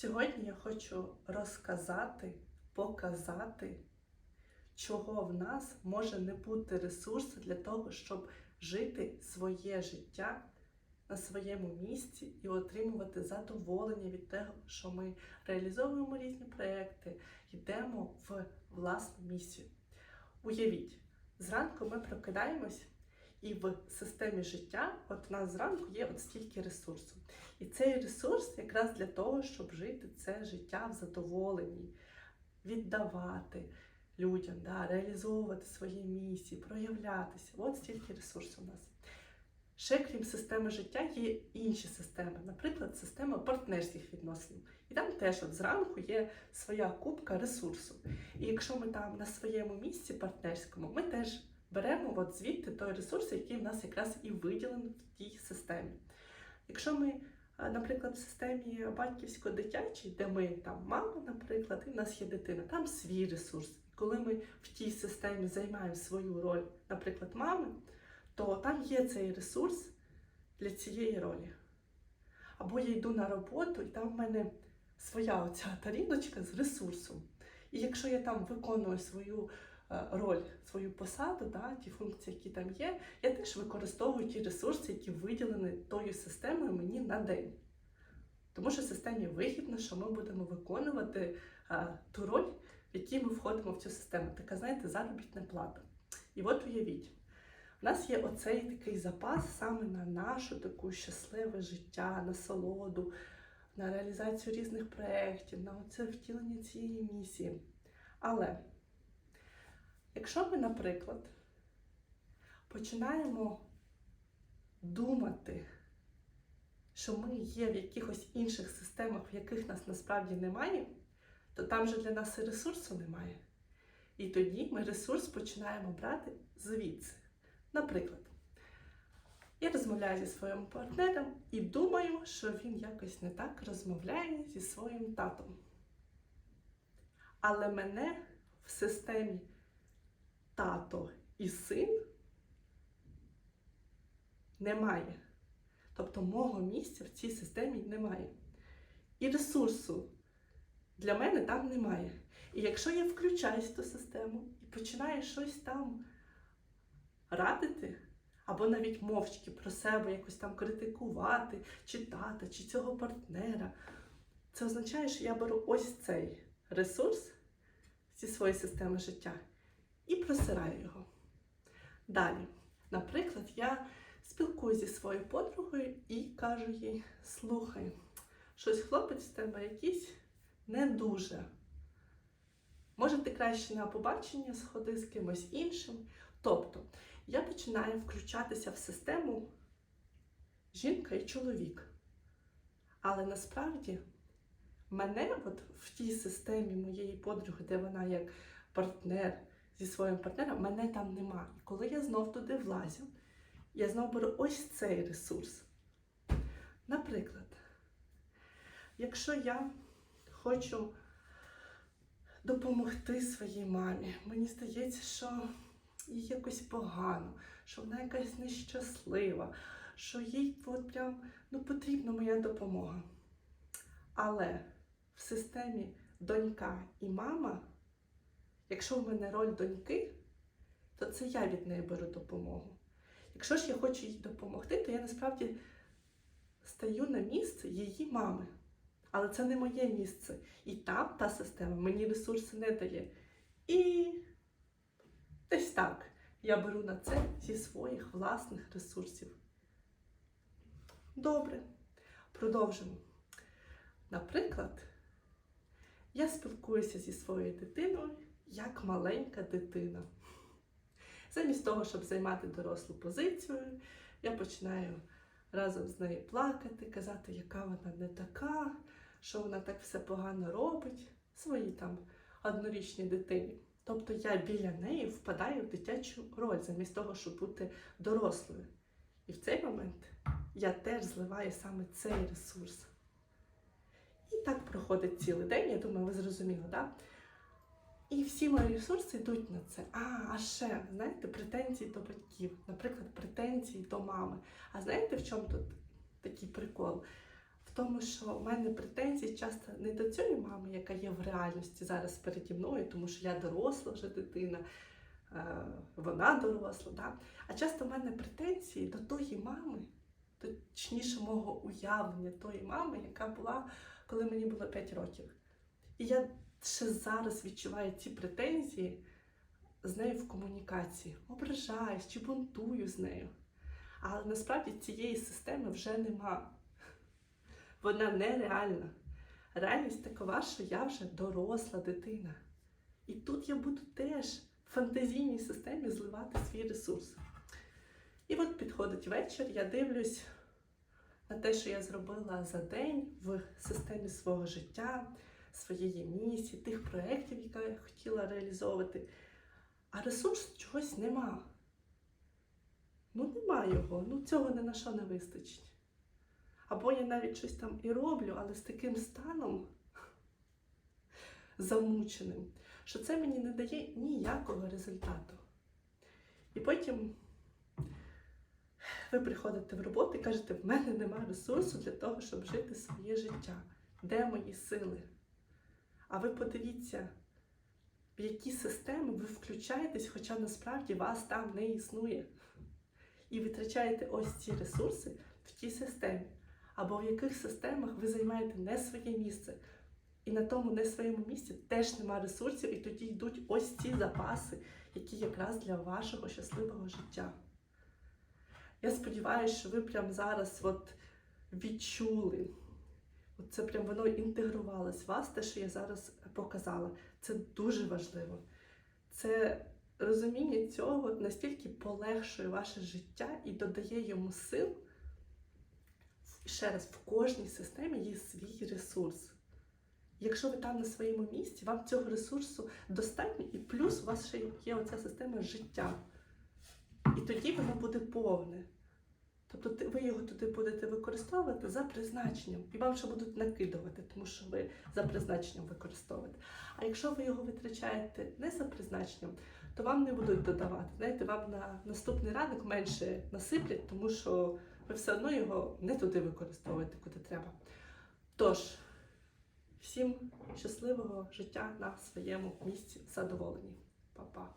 Сьогодні я хочу розказати, показати, чого в нас може не бути ресурсу для того, щоб жити своє життя на своєму місці і отримувати задоволення від того, що ми реалізовуємо різні проекти, йдемо в власну місію. Уявіть, зранку ми прокидаємось, і в системі життя, от у нас зранку є от стільки ресурсу. І цей ресурс якраз для того, щоб жити це життя в задоволенні, віддавати людям, да, реалізовувати свої місії, проявлятися. От стільки ресурсу у нас. Ще крім системи життя, є інші системи, наприклад, система партнерських відносин. І там теж от зранку є своя кубка ресурсу. І якщо ми там на своєму місці партнерському, ми теж беремо от звідти той ресурс, який в нас якраз і виділений в тій системі. Якщо ми, наприклад, в системі батьківсько-дитячій, де ми там мама, наприклад, і в нас є дитина, там свій ресурс. І коли ми в тій системі займаємо свою роль, наприклад, мами, то там є цей ресурс для цієї ролі. Або я йду на роботу, і там в мене своя оця тарілочка з ресурсом. І якщо я там виконую свою роль, свою посаду, да, ті функції, які там є, я теж використовую ті ресурси, які виділені тою системою мені на день. Тому що системі вигідно, що ми будемо виконувати е, ту роль, в якій ми входимо в цю систему. Така, знаєте, заробітна плата. І от уявіть, у нас є оцей такий запас саме на нашу таку щасливе життя, насолоду, на реалізацію різних проєктів, на оце втілення цієї місії. Але якщо ми, наприклад, починаємо думати, що ми є в якихось інших системах, в яких нас насправді немає, то там же для нас і ресурсу немає. І тоді ми ресурс починаємо брати звідси. Наприклад, я розмовляю зі своїм партнером і думаю, що він якось не так розмовляє зі своїм татом. Але мене в системі тато і син немає. Тобто мого місця в цій системі немає. І ресурсу для мене там немає. І якщо я включаюсь в ту систему і починаю щось там радити, або навіть мовчки про себе якось там критикувати, чи тата, чи цього партнера, це означає, що я беру ось цей ресурс зі своєї системи життя і просираю його. Далі, наприклад, я спілкуюся зі своєю подругою і кажу їй: слухай, щось хлопець з тебе якийсь не дуже. Може, ти краще на побачення сходи з кимось іншим. Тобто, я починаю включатися в систему жінка і чоловік. Але насправді мене от в тій системі моєї подруги, де вона як партнер зі своїм партнером, мене там нема. І коли я знов туди влазю, я знов беру ось цей ресурс. Наприклад, якщо я хочу допомогти своїй мамі, мені здається, що їй якось погано, що вона якась нещаслива, що їй от прям ну, потрібна моя допомога. Але в системі донька і мама, якщо в мене роль доньки, то це я від неї беру допомогу. Якщо ж я хочу їй допомогти, то я насправді стаю на місце її мами. Але це не моє місце. І там та система мені ресурси не дає. І десь так я беру на це зі своїх власних ресурсів. Добре, продовжимо. Наприклад, я спілкуюся зі своєю дитиною як маленька дитина. Замість того, щоб займати дорослу позицію, я починаю разом з нею плакати, казати, яка вона не така, що вона так все погано робить своїй там однорічній дитині. Тобто я біля неї впадаю в дитячу роль, замість того, щоб бути дорослою. І в цей момент я теж зливаю саме цей ресурс. І так проходить цілий день, я думаю, ви зрозуміли, так? Да? І всі мої ресурси йдуть на це. А, а ще, знаєте, претензії до батьків, наприклад, претензії до мами. А знаєте, в чому тут такий прикол? В тому, що в мене претензії часто не до цієї мами, яка є в реальності зараз переді мною, тому що я доросла вже дитина, е, вона доросла. Да? А часто в мене претензії до тої мами, точніше мого уявлення тої мами, яка була, коли мені було 5 років. І я ще зараз відчуваю ці претензії з нею в комунікації. Ображаюсь чи бунтую з нею. Але насправді цієї системи вже нема. Вона нереальна. Реальність такова, що я вже доросла дитина. І тут я буду теж в фантазійній системі зливати свій ресурс. І от підходить вечір, я дивлюсь на те, що я зробила за день в системі свого життя, своєї місії, тих проєктів, які я хотіла реалізовувати. А ресурс чогось нема. Ну, нема його, ну цього ні на що не вистачить. Або я навіть щось там і роблю, але з таким станом замученим, що це мені не дає ніякого результату. І потім ви приходите в роботу і кажете, в мене немає ресурсу для того, щоб жити своє життя. Де мої сили? А ви подивіться, в які системи ви включаєтесь, хоча насправді вас там не існує. І витрачаєте ось ці ресурси в тій системі. Або в яких системах ви займаєте не своє місце. І на тому не своєму місці теж нема ресурсів, і тоді йдуть ось ці запаси, які якраз для вашого щасливого життя. Я сподіваюся, що ви прямо зараз от відчули. Це прям воно інтегрувалось в вас, те, що я зараз показала. Це дуже важливо. Це розуміння цього настільки полегшує ваше життя і додає йому сил. Ще раз, в кожній системі є свій ресурс. Якщо ви там на своєму місці, вам цього ресурсу достатньо, і плюс у вас ще є оця система життя. І тоді воно буде повне. Тобто ви його туди будете використовувати за призначенням, і вам ще будуть накидувати, тому що ви за призначенням використовуєте. А якщо ви його витрачаєте не за призначенням, то вам не будуть додавати. Знаєте, вам на наступний ранок менше насиплять, тому що ви все одно його не туди використовуєте, куди треба. Тож, всім щасливого життя на своєму місці задоволені. Па-па.